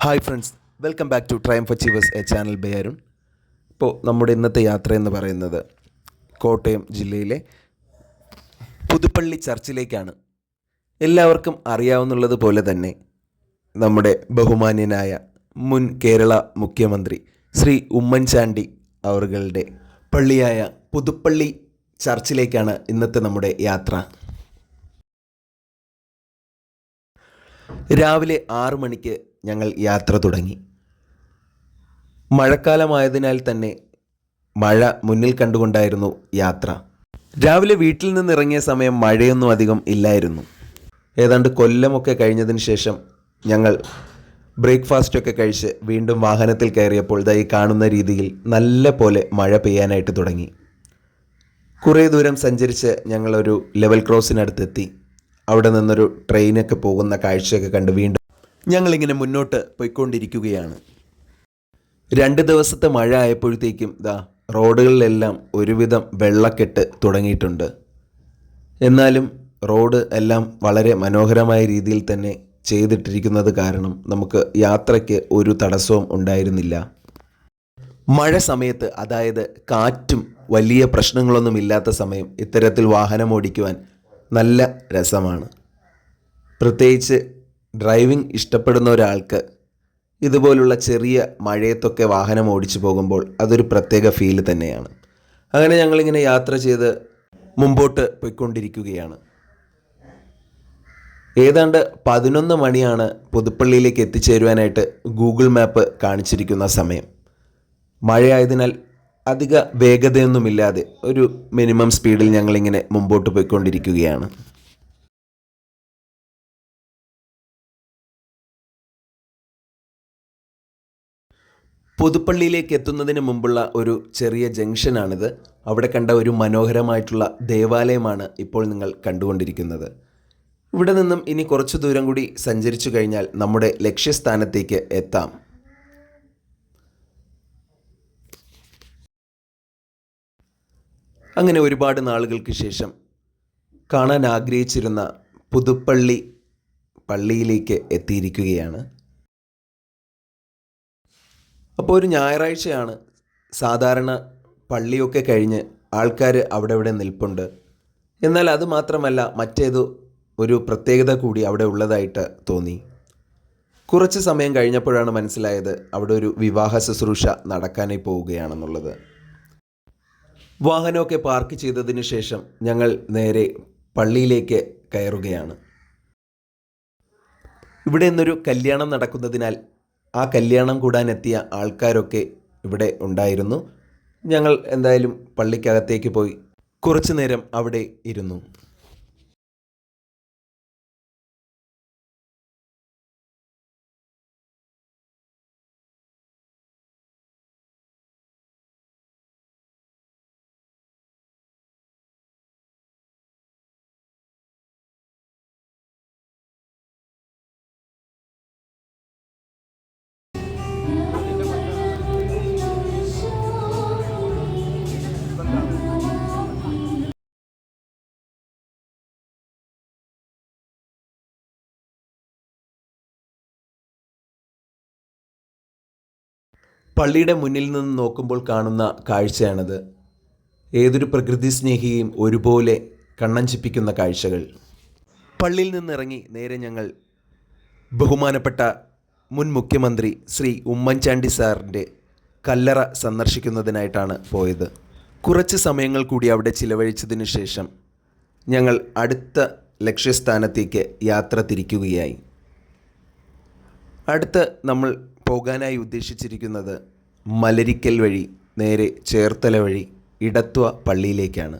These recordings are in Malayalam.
Hi friends welcome back to Triumph Achievers a channel by Arun ഇപ്പോൾ നമ്മുടെ ഇന്നത്തെ യാത്ര എന്ന് പറയുന്നത് കോട്ടയം ജില്ലയിലെ പുതുപ്പള്ളി ചർച്ചിലേക്കാണ്. എല്ലാവർക്കും അറിയാവുന്നുള്ളത് പോലെ തന്നെ നമ്മുടെ ബഹുമാന്യനായ മുൻ കേരള മുഖ്യമന്ത്രി ശ്രീ ഉമ്മൻചാണ്ടി അവറുകളുടെ പള്ളിയായ പുതുപ്പള്ളി ചർച്ചിലേക്കാണ് ഇന്നത്തെ നമ്മുടെ യാത്ര. രാവിലെ ആറു മണിക്ക് ഞങ്ങൾ യാത്ര തുടങ്ങി. മഴക്കാലമായതിനാൽ തന്നെ മഴ മുന്നിൽ കണ്ടുകൊണ്ടായിരുന്നു യാത്ര. രാവിലെ വീട്ടിൽ നിന്നിറങ്ങിയ സമയം മഴയൊന്നും അധികം ഇല്ലായിരുന്നു. ഏതാണ്ട് കൊല്ലമൊക്കെ കഴിഞ്ഞതിന് ശേഷം ഞങ്ങൾ ബ്രേക്ക്ഫാസ്റ്റൊക്കെ കഴിച്ച് വീണ്ടും വാഹനത്തിൽ കയറിയപ്പോൾ ദൈ കാണുന്ന രീതിയിൽ നല്ല പോലെ മഴ പെയ്യാനായിട്ട് തുടങ്ങി. കുറേ ദൂരം സഞ്ചരിച്ച് ഞങ്ങളൊരു ലെവൽ ക്രോസിനടുത്തെത്തി. അവിടെ നിന്നൊരു ട്രെയിനൊക്കെ പോകുന്ന കാഴ്ചയൊക്കെ കണ്ട് വീണ്ടും ഞങ്ങളിങ്ങനെ മുന്നോട്ട് പോയിക്കൊണ്ടിരിക്കുകയാണ്. രണ്ട് ദിവസത്തെ മഴ ആയപ്പോഴത്തേക്കും ദാ റോഡുകളിലെല്ലാം ഒരുവിധം വെള്ളക്കെട്ട് തുടങ്ങിയിട്ടുണ്ട്. എന്നാലും റോഡ് എല്ലാം വളരെ മനോഹരമായ രീതിയിൽ തന്നെ ചെയ്തിട്ടിരിക്കുന്നത് കാരണം നമുക്ക് യാത്രയ്ക്ക് ഒരു തടസ്സവും ഉണ്ടായിരുന്നില്ല. മഴ സമയത്ത് അതായത് കാറ്റും വലിയ പ്രശ്നങ്ങളൊന്നും ഇല്ലാത്ത സമയം ഇത്തരത്തിൽ വാഹനം ഓടിക്കുവാൻ നല്ല രസമാണ്. പ്രത്യേകിച്ച് ഡ്രൈവിംഗ് ഇഷ്ടപ്പെടുന്ന ഒരാൾക്ക് ഇതുപോലുള്ള ചെറിയ മഴയത്തൊക്കെ വാഹനം ഓടിച്ചു പോകുമ്പോൾ അതൊരു പ്രത്യേക ഫീൽ തന്നെയാണ്. അങ്ങനെ ഞങ്ങളിങ്ങനെ യാത്ര ചെയ്ത് മുമ്പോട്ട് പോയിക്കൊണ്ടിരിക്കുകയാണ്. ഏതാണ്ട് പതിനൊന്ന് മണിയാണ് പുതുപ്പള്ളിയിലേക്ക് എത്തിച്ചേരുവാനായിട്ട് ഗൂഗിൾ മാപ്പ് കാണിച്ചിരിക്കുന്ന സമയം. മഴയായതിനാൽ അധിക വേഗതയൊന്നുമില്ലാതെ ഒരു മിനിമം സ്പീഡിൽ ഞങ്ങളിങ്ങനെ മുമ്പോട്ട് പോയിക്കൊണ്ടിരിക്കുകയാണ്. പുതുപ്പള്ളിയിലേക്ക് എത്തുന്നതിന് മുമ്പുള്ള ഒരു ചെറിയ ജംഗ്ഷനാണിത്. അവിടെ കണ്ട ഒരു മനോഹരമായിട്ടുള്ള ദേവാലയമാണ് ഇപ്പോൾ നിങ്ങൾ കണ്ടുകൊണ്ടിരിക്കുന്നത്. ഇവിടെ നിന്നും ഇനി കുറച്ചു ദൂരം കൂടി സഞ്ചരിച്ചു കഴിഞ്ഞാൽ നമ്മുടെ ലക്ഷ്യസ്ഥാനത്തേക്ക് എത്താം. അങ്ങനെ ഒരുപാട് നാളുകൾക്ക് ശേഷം കാണാൻ ആഗ്രഹിച്ചിരുന്ന പുതുപ്പള്ളി പള്ളിയിലേക്ക് എത്തിയിരിക്കുകയാണ്. അപ്പോൾ ഒരു ഞായറാഴ്ചയാണ് സാധാരണ പള്ളിയൊക്കെ കഴിഞ്ഞ് ആൾക്കാർ അവിടെ ഇവിടെ നിൽപ്പുണ്ട്. എന്നാൽ അത് മാത്രമല്ല മറ്റേതോ ഒരു പ്രത്യേകത കൂടി അവിടെ ഉള്ളതായിട്ട് തോന്നി. കുറച്ച് സമയം കഴിഞ്ഞപ്പോഴാണ് മനസ്സിലായത് അവിടെ ഒരു വിവാഹ ശുശ്രൂഷ നടക്കാനായി പോവുകയാണെന്നുള്ളത്. വാഹനമൊക്കെ പാർക്ക് ചെയ്തതിന് ശേഷം ഞങ്ങൾ നേരെ പള്ളിയിലേക്ക് കയറുകയാണ്. ഇവിടെ നിന്നൊരു കല്യാണം നടക്കുന്നതിനാൽ ആ കല്യാണം കൂടാനെത്തിയ ആൾക്കാരൊക്കെ ഇവിടെ ഉണ്ടായിരുന്നു. ഞങ്ങൾ എന്തായാലും പള്ളിക്കകത്തേക്ക് പോയി കുറച്ചു നേരം അവിടെ ഇരുന്നു. പള്ളിയുടെ മുന്നിൽ നിന്ന് നോക്കുമ്പോൾ കാണുന്ന കാഴ്ചയാണത്. ഏതൊരു പ്രകൃതി സ്നേഹിയും ഒരുപോലെ കണ്ണഞ്ചിപ്പിക്കുന്ന കാഴ്ചകൾ. പള്ളിയിൽ നിന്നിറങ്ങി നേരെ ഞങ്ങൾ ബഹുമാനപ്പെട്ട മുൻ മുഖ്യമന്ത്രി ശ്രീ ഉമ്മൻചാണ്ടി സാറിന്റെ കല്ലറ സന്ദർശിക്കുന്നതിനായിട്ടാണ് പോയത്. കുറച്ച് സമയങ്ങൾ കൂടി അവിടെ ചിലവഴിച്ചതിന് ശേഷം ഞങ്ങൾ അടുത്ത ലക്ഷ്യസ്ഥാനത്തേക്ക് യാത്ര തിരിക്കുകയായി. അടുത്ത് നമ്മൾ പോകാനായി ഉദ്ദേശിച്ചിരിക്കുന്നത് മലരിക്കൽ വഴി നേരെ ചേർത്തല വഴി ഇടത്വ പള്ളിയിലേക്കാണ്.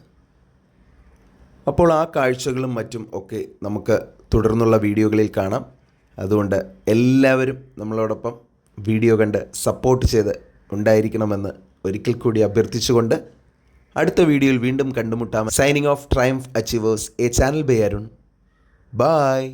അപ്പോൾ ആ കാഴ്ചകളും മറ്റും ഒക്കെ നമുക്ക് തുടർന്നുള്ള വീഡിയോകളിൽ കാണാം. അതുകൊണ്ട് എല്ലാവരും നമ്മളോടൊപ്പം വീഡിയോ കണ്ട് സപ്പോർട്ട് ചെയ്ത് ഉണ്ടായിരിക്കണമെന്ന് ഒരിക്കൽ കൂടി അഭ്യർത്ഥിച്ചുകൊണ്ട് അടുത്ത വീഡിയോയിൽ വീണ്ടും കണ്ടുമുട്ടാം. Signing off Triumph Achievers a channel by Arun. Bye